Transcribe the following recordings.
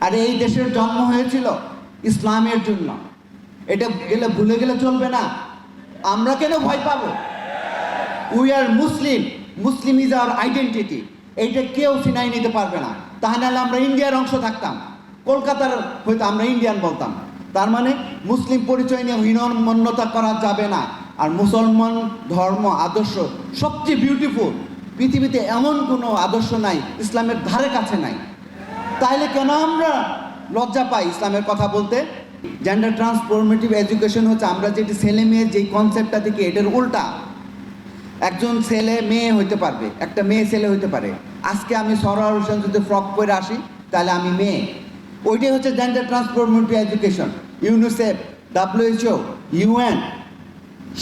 আর এই দেশের জন্ম হয়েছিল ইসলামের জন্য। এটা গেলে ভুলে গেলে চলবে না। আমরা কেন ভয় পাবো? We are Muslim Muslim is our identity এইটা কেউ সিনাই নিতে পারবে না। তাহলে আমরা ইন্ডিয়ার অংশ থাকতাম। কলকাতার হয়তো আমরা ইন্ডিয়ান বলতাম। তার মানে মুসলিম পরিচয় নিয়ে হীনমন্যতা করা যাবে না। আর মুসলমান ধর্ম, আদর্শ সবচেয়ে বিউটিফুল পৃথিবীতে এমন কোনো আদর্শ নাই, ইসলামের ধারে কাছে নাই। তাইলে কেন আমরা লজ্জা পাই ইসলামের কথা বলতে? জেন্ডার ট্রান্সফরমেটিভ এডুকেশন হচ্ছে আমরা যেটি ছেলে মেয়ে যেই কনসেপ্টটা থেকে এটার উল্টা। একজন ছেলে মেয়ে হইতে পারবে, একটা মেয়ে ছেলে হইতে পারে। আজকে আমি সরার হোসেন যদি ফ্রক পরে আসি, তাহলে আমি মেয়ে। ওইটাই হচ্ছে gender transformative education UNICEF WHO UN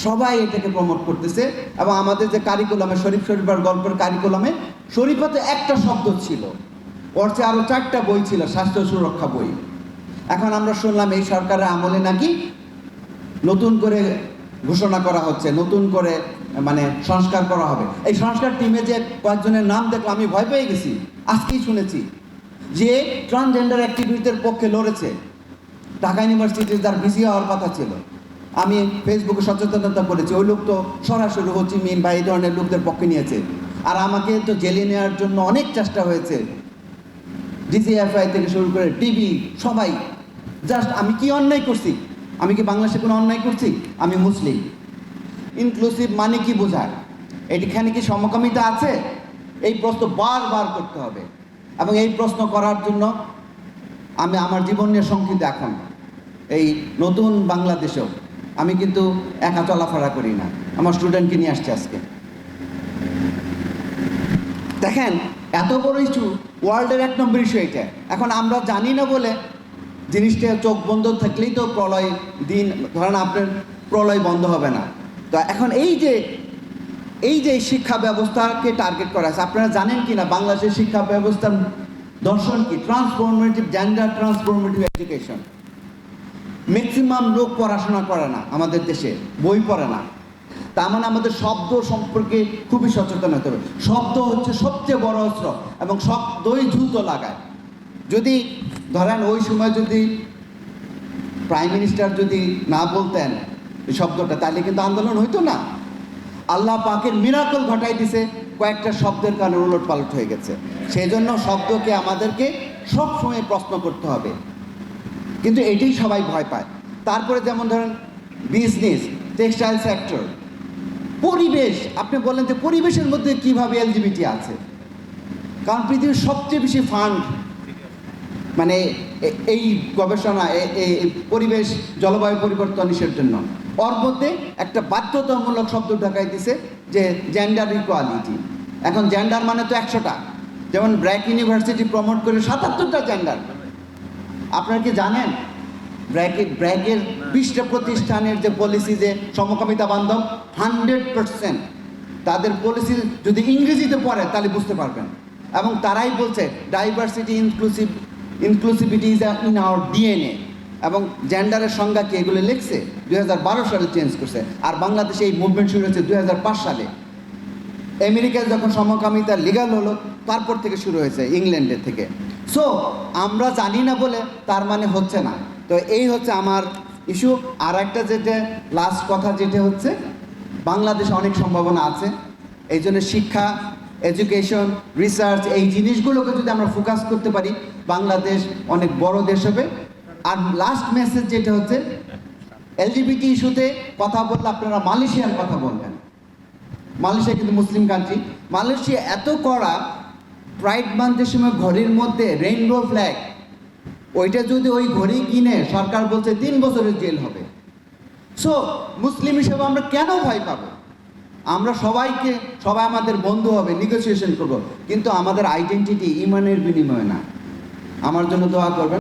সবাই এটাকে প্রমোট করতেছে এবং আমাদের যে কারিকুলামে শরীফ শরীফার গল্পের কারিকুলামে শরীফাতে একটা শব্দ ছিল। ওর চেয়ে আরও চারটা বই ছিল, স্বাস্থ্য সুরক্ষা বই। এখন আমরা শুনলাম, এই সরকারের আমলে নাকি নতুন করে ঘোষণা করা হচ্ছে, নতুন করে মানে সংস্কার করা হবে। এই সংস্কার টিমে যে কয়েকজনের নাম দেখলাম, আমি ভয় পেয়ে গেছি। আজকেই শুনেছি যে ট্রান্সজেন্ডার অ্যাক্টিভিটির পক্ষে লড়েছে। ঢাকা ইউনিভার্সিটির যার বিসি হওয়ার কথা ছিল। আমি ফেসবুকে সচেতনতা করেছি, ওই লোক তো সরাসরি হোচিমিন বা এই ধরনের লোকদের পক্ষে নিয়েছে। আর আমাকে তো জেলে নেওয়ার জন্য অনেক চেষ্টা হয়েছে। ডিজিএফআই থেকে শুরু করে টিভি সবাই। জাস্ট আমি কি অন্যায় করছি? আমি কি বাংলাদেশে কোনো অন্যায় করছি? আমি মুসলিম। ইনক্লুসিভ মানে কি বোঝায়? এখানে কি সমকামিতা আছে? এই প্রশ্ন বারবার করতে হবে। এবং এই প্রশ্ন করার জন্য আমি আমার জীবন নিয়ে শঙ্কিত এখন। এই নতুন বাংলাদেশেও আমি কিন্তু একা চলাফেরা করি না। আমার স্টুডেন্টকে নিয়ে আসছে আজকে। দেখেন, এত বড় ইস্যু ওয়ার্ল্ডের এক নম্বর ইস্যু এটা এখন আমরা জানি না বলে জিনিসটা চোখ বন্ধ থাকলেই তো প্রলয় দিন, ধরেন আপনার প্রলয় বন্ধ হবে না। তো এখন এই যে এই যে শিক্ষা ব্যবস্থাকে টার্গেট করা আছে, আপনারা জানেন কি না, বাংলাদেশের শিক্ষা ব্যবস্থার দর্শন কি? Transformative gender transformative education maximum লোক পড়াশোনা করে না আমাদের দেশে, বই পড়ে না। তার মানে আমাদের শব্দ সম্পর্কে খুবই সচেতন হতে হবে। শব্দ হচ্ছে সবচেয়ে বড় অস্ত্র এবং শব্দই দ্রুত লাগায়। যদি ধরেন ওই সময় যদি প্রাইম মিনিস্টার যদি না বলতেন এই শব্দটা, তাহলে কিন্তু আন্দোলন হইতো না। আল্লাহ পাকের মিরাকল ঘটাই দিছে, কয়েকটা শব্দের কারণে উলট পালট হয়ে গেছে। সেই জন্য শব্দকে আমাদেরকে সবসময় প্রশ্ন করতে হবে। কিন্তু এটাই সবাই ভয় পায়। তারপরে যেমন ধরেন বিজনেস টেক্সটাইল সেক্টর পরিবেশ, আপনি বলেন যে পরিবেশের মধ্যে কীভাবে এলজিবিটি আছে? কারণ পৃথিবীর সবচেয়ে বেশি ফান্ড মানে এই গবেষণা পরিবেশ, জলবায়ু পরিবর্তন ইসের জন্য। ওর মধ্যে একটা বাধ্যতামূলক শব্দ ঢাকাই দিছে যে জেন্ডার ইকুয়ালিটি এখন জেন্ডার মানে তো একশোটা। যেমন ব্র্যাক ইউনিভার্সিটি প্রমোট করে সাতাত্তরটা জেন্ডার আপনারা কি জানেন? ব্র্যাকের ব্র্যাকের বিশটা প্রতিষ্ঠানের যে পলিসি যে সমকামিতা বান্ধব হান্ড্রেড পার্সেন্ট তাদের পলিসি যদি ইংরেজিতে পড়ে, তাহলে বুঝতে পারবেন। এবং তারাই বলছে diversity inclusive inclusivity is in our DNA এবং জেন্ডারের সংজ্ঞা কি, এগুলো লিখছে দু হাজার বারো সালে চেঞ্জ করছে। আর বাংলাদেশে এই মুভমেন্ট শুরু হয়েছে দুই হাজার পাঁচ সালে। আমেরিকায় যখন সমকামিতা লিগাল হলো, তারপর থেকে শুরু হয়েছে ইংল্যান্ডের থেকে। সো আমরা জানি না বলে তার মানে হচ্ছে না। তো এই হচ্ছে আমার ইস্যু। আর একটা যেটা লাস্ট কথা যেটা হচ্ছে, বাংলাদেশে অনেক সম্ভাবনা আছে। এই জন্য শিক্ষা এডুকেশন রিসার্চ এই জিনিসগুলোকে যদি আমরা ফোকাস করতে পারি, বাংলাদেশ অনেক বড় দেশ হবে। আর লাস্ট মেসেজ যেটা হচ্ছে এলজিবিটি ইস্যুতে কথা বললে আপনারা মালয়েশিয়ার কথা বলবেন। মালয়েশিয়া কিন্তু মুসলিম কান্ট্রি মালয়েশিয়া এত কড়া প্রাইড মান্থের সময় ঘড়ির মধ্যে রেইনবো ফ্ল্যাগ ওইটা যদি ওই ঘড়ি কিনে সরকার বলছে তিন বছরের জেল হবে। সো মুসলিম হিসেবে আমরা কেন ভয় পাবো? আমরা সবাইকে, সবাই আমাদের বন্ধু হবে নেগোসিয়েশন করব। কিন্তু আমাদের আইডেন্টিটি ইমানের বিনিময়ে না। আমার জন্য দোয়া করবেন।